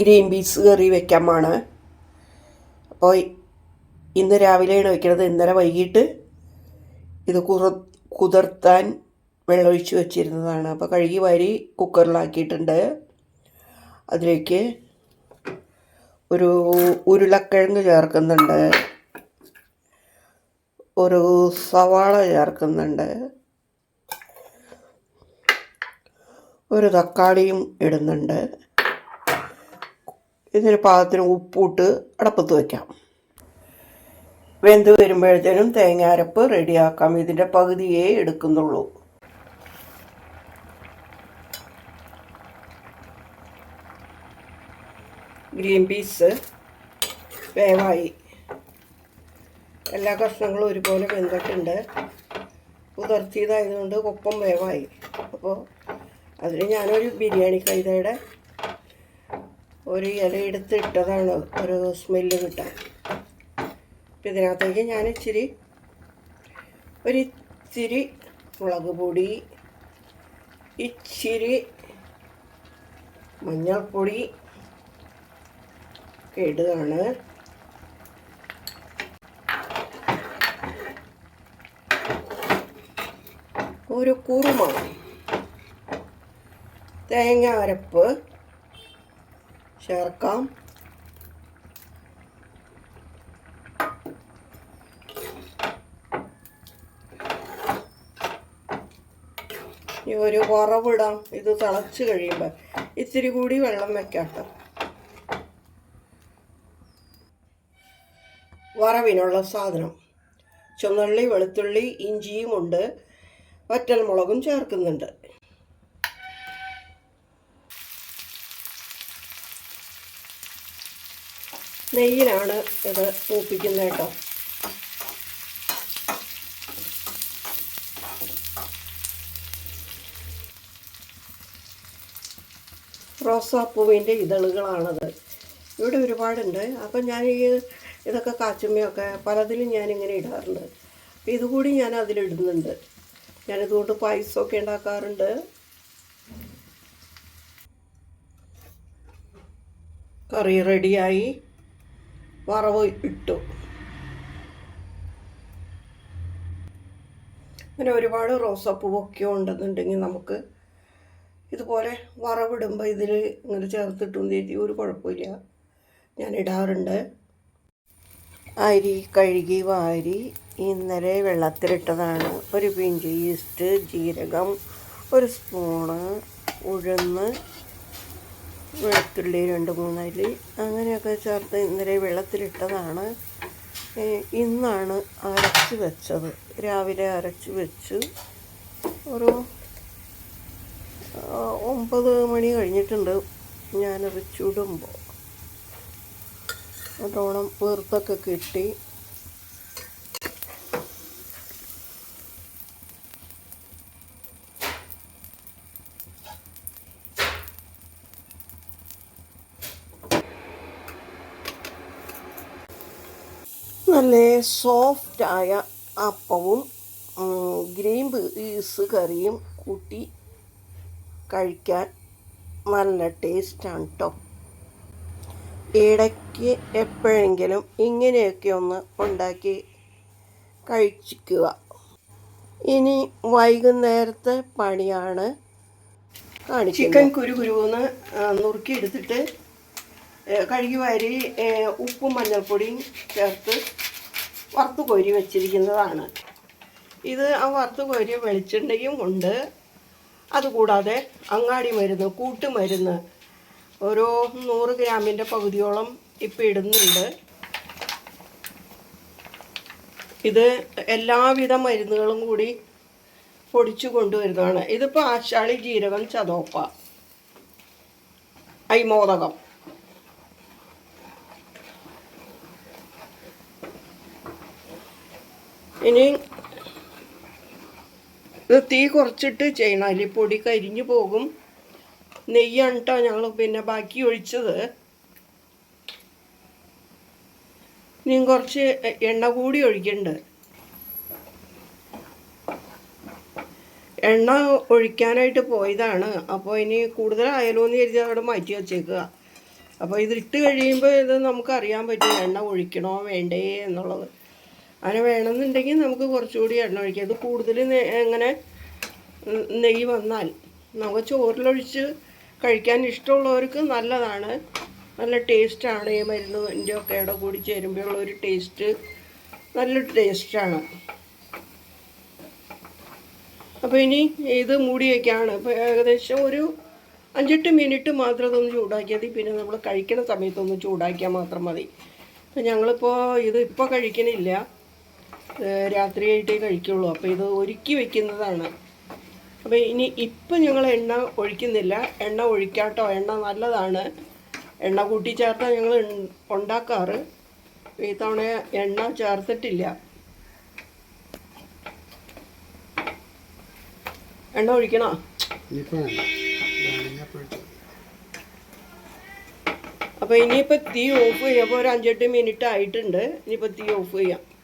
Green peas കറി വെക്കാമാണ്. അപ്പോൾ ഇന്ന് രാവിലെയാണ് വെക്കുന്നത് ഇന്നലെ വൈകിട്ട് ഇത് കുറ കുതിർത്താൻ വെള്ളമൊഴിച്ച് വെച്ചിരുന്നതാണ്. അപ്പോൾ കഴുകി വാരി കുക്കറിലാക്കിയിട്ടുണ്ട്. അതിലേക്ക് ഒരു ഉരുളക്കിഴങ്ങ് ചേർക്കുന്നുണ്ട്. ഒരു സവാള ചേർക്കുന്നുണ്ട്. ഒരു തക്കാളിയും ഇടുന്നുണ്ട്. ഇതിന് പാകത്തിന് ഉപ്പിട്ട് അടപ്പത്ത് വയ്ക്കാം. വെന്ത് വരുമ്പോഴത്തേനും തേങ്ങ അരപ്പ് റെഡിയാക്കാം. ഇതിന്റെ പകുതിയേ എടുക്കുന്നുള്ളൂ. ഗ്രീൻ പീസ് വേവായി. എല്ലാ കഷ്ണങ്ങളും ഒരുപോലെ വെന്തിട്ടുണ്ട്. ഉതിർത്തിയതായതുകൊണ്ട് ഒപ്പം വേവായി. അപ്പോൾ അതിന് ഞാനൊരു ബിരിയാണി കൈതയുടെ ഒരു ഇല എടുത്ത് ഇട്ടതാണ്. ഒരു സ്മെല്ല് കിട്ടാൻ. അപ്പം ഇതിനകത്തേക്ക് ഞാൻ ഇച്ചിരി ഒരു ഇച്ചിരി മുളക് പൊടി ഇച്ചിരി മഞ്ഞൾപ്പൊടി ഒക്കെ ഇടുകയാണ്. ഒരു കുറുമ തേങ്ങ അരപ്പ് ചേർക്കാം. ഇനി ഒരു കുറവിടാം ഇത് തിളച്ച് കഴിയുമ്പോൾ ഇത്തിരി കൂടി വെള്ളം വെക്കാട്ടോ കേട്ടോ വറവിനുള്ള സാധനം. ചുമള്ളി വെളുത്തുള്ളി ഇഞ്ചിയും ഉണ്ട്. വറ്റൽമുളകും ചേർക്കുന്നുണ്ട്. നെയ്യിലാണ് ഇത് മൂപ്പിക്കുന്നത് കേട്ടോ. റോസാപ്പൂവിന്റെ ഇതളുകളാണത്. ഇവിടെ ഒരുപാടുണ്ട്. അപ്പം ഞാൻ ഈ ഇതൊക്കെ കാച്ചുമ്മയൊക്കെ പലതിലും ഞാനിങ്ങനെ ഇടാറുണ്ട്. അപ്പം ഇതുകൂടി ഞാൻ അതിലിടുന്നുണ്ട്. ഞാനിതുകൊണ്ട് പായസമൊക്കെ ഉണ്ടാക്കാറുണ്ട്. കറി റെഡിയായി. വറവ് ഇട്ടു. അങ്ങനെ ഒരുപാട് റോസാപ്പൂവൊക്കെ ഉണ്ടെന്നുണ്ടെങ്കിൽ നമുക്ക് ഇതുപോലെ വറവിടുമ്പോൾ ഇതിൽ ഇങ്ങനെ ചേർത്തിട്ടും തീറ്റി ഒരു കുഴപ്പമില്ല. ഞാൻ ഇടാറുണ്ട്. അരി കഴുകി വാരി ഇന്നലെ വെള്ളത്തിലിട്ടതാണ്. ഒരു പിഞ്ച് ഈസ്റ്റ് ജീരകം ഒരു സ്പൂണ് ഉഴുന്ന് വെളുത്തുള്ളി രണ്ട് മൂന്നരി അങ്ങനെയൊക്കെ ചേർത്ത് ഇന്നലെ വെള്ളത്തിലിട്ടതാണ്. ഇന്നാണ് അരച്ച് വെച്ചത്. രാവിലെ അരച്ച് വെച്ച്. ഒരു ഒമ്പത് മണി കഴിഞ്ഞിട്ടുണ്ട്. ഞാനത് ചുടുമ്പോൾ അതോണം വീർത്തൊക്കെ കിട്ടി. നല്ല സോഫ്റ്റായ അപ്പവും ഗ്രീൻ പീസ് കറിയും കൂട്ടി കഴിക്കാൻ നല്ല ടേസ്റ്റാണ് കേട്ടോ ഇടയ്ക്ക് എപ്പോഴെങ്കിലും ഇങ്ങനെയൊക്കെ ഒന്ന് ഉണ്ടാക്കി കഴിച്ചിക്കുക. ഇനി വൈകുന്നേരത്തെ പണിയാണ് ചിക്കൻ കുരു കുരുന്ന് നുറുക്കി എടുത്തിട്ട് ഏ, കഴുകി വാരി ഉപ്പും മഞ്ഞൾപ്പൊടിയും ചേർത്ത് വറുത്ത് കോരി വെച്ചിരിക്കുന്നതാണ്. ഇത് ആ വറുത്ത് കോരി വെളിച്ചെണ്ണയും ഉണ്ട് അതുകൂടാതെ അങ്ങാടി മരുന്ന് കൂട്ടുമരുന്ന് ഓരോ നൂറ് ഗ്രാമിന്റെ പകുതിയോളം ഇപ്പം ഇടുന്നുണ്ട്. ഇത് എല്ലാവിധ മരുന്നുകളും കൂടി പൊടിച്ചു കൊണ്ടുവരുന്നതാണ്. ഇതിപ്പോൾ ആശാളി ജീരകം ചതോപ്പ ഐമോദകം ഇനി ഇത് തീ കുറച്ചിട്ട് ചെയ്യണം. അതിൽ പൊടി കരിഞ്ഞു പോകും. നെയ്യാണ് കേട്ടോ ഞങ്ങൾ പിന്നെ ബാക്കി ഒഴിച്ചത്. ഇനി കുറച്ച് എണ്ണ കൂടി ഒഴിക്കുന്നുണ്ട് എണ്ണ ഒഴിക്കാനായിട്ട് പോയതാണ്. അപ്പോൾ ഇനി കൂടുതലായാലോ എന്ന് കരുതി അവിടെ മാറ്റി വച്ചേക്കുക. അപ്പോൾ ഇതിട്ട് കഴിയുമ്പോൾ ഇത് നമുക്കറിയാൻ പറ്റും എണ്ണ ഒഴിക്കണോ വേണ്ടേ എന്നുള്ളത്. അങ്ങനെ വേണമെന്നുണ്ടെങ്കിൽ നമുക്ക് കുറച്ചുകൂടി എണ്ണ ഒഴിക്കാം. അത് കൂടുതൽ എങ്ങനെ നെയ്യ് വന്നാൽ നമുക്ക് ചോറിലൊഴിച്ച് കഴിക്കാൻ ഇഷ്ടമുള്ളവർക്ക് നല്ലതാണ്. നല്ല ടേസ്റ്റാണ്. ഈ മരുന്നിന്റെ ഒക്കെ ഇട കൂടി ചേരുമ്പോഴുള്ള ഒരു ടേസ്റ്റ് നല്ലൊരു ടേസ്റ്റാണ്. അപ്പോൾ ഇനി ഇത് മൂടിയൊക്കെയാണ് അപ്പോൾ ഏകദേശം ഒരു അഞ്ചെട്ട് മിനിറ്റ് മാത്രം ഇതൊന്ന് ചൂടാക്കിയാൽ മതി. പിന്നെ നമ്മൾ കഴിക്കുന്ന സമയത്തൊന്ന് ചൂടാക്കിയാൽ മാത്രം മതി. അപ്പോൾ ഞങ്ങളിപ്പോൾ ഇത് ഇപ്പോൾ കഴിക്കണില്ല. രാത്രിയായിട്ടേ കഴിക്കുള്ളൂ. അപ്പോൾ ഇത് ഒരുക്കി വെക്കുന്നതാണ്. അപ്പോൾ ഇനി ഇപ്പം ഞങ്ങൾ എണ്ണ ഒഴിക്കുന്നില്ല. എണ്ണ ഒഴിക്കാട്ടോ. എണ്ണ നല്ലതാണ്. എണ്ണ കൂട്ടി ചേർത്താൽ ഞങ്ങൾ ഉണ്ടാക്കാറ്. ഈ തവണ എണ്ണ ചേർത്തിട്ടില്ല. എണ്ണ ഒഴിക്കണോ? അപ്പോൾ. ഇനിയിപ്പോൾ തീ ഓഫ് ചെയ്യാം. അപ്പോൾ ഒരു അഞ്ചെട്ട് മിനിറ്റ് ആയിട്ടുണ്ട്. ഇനിയിപ്പോൾ തീ ഓഫ് ചെയ്യാം.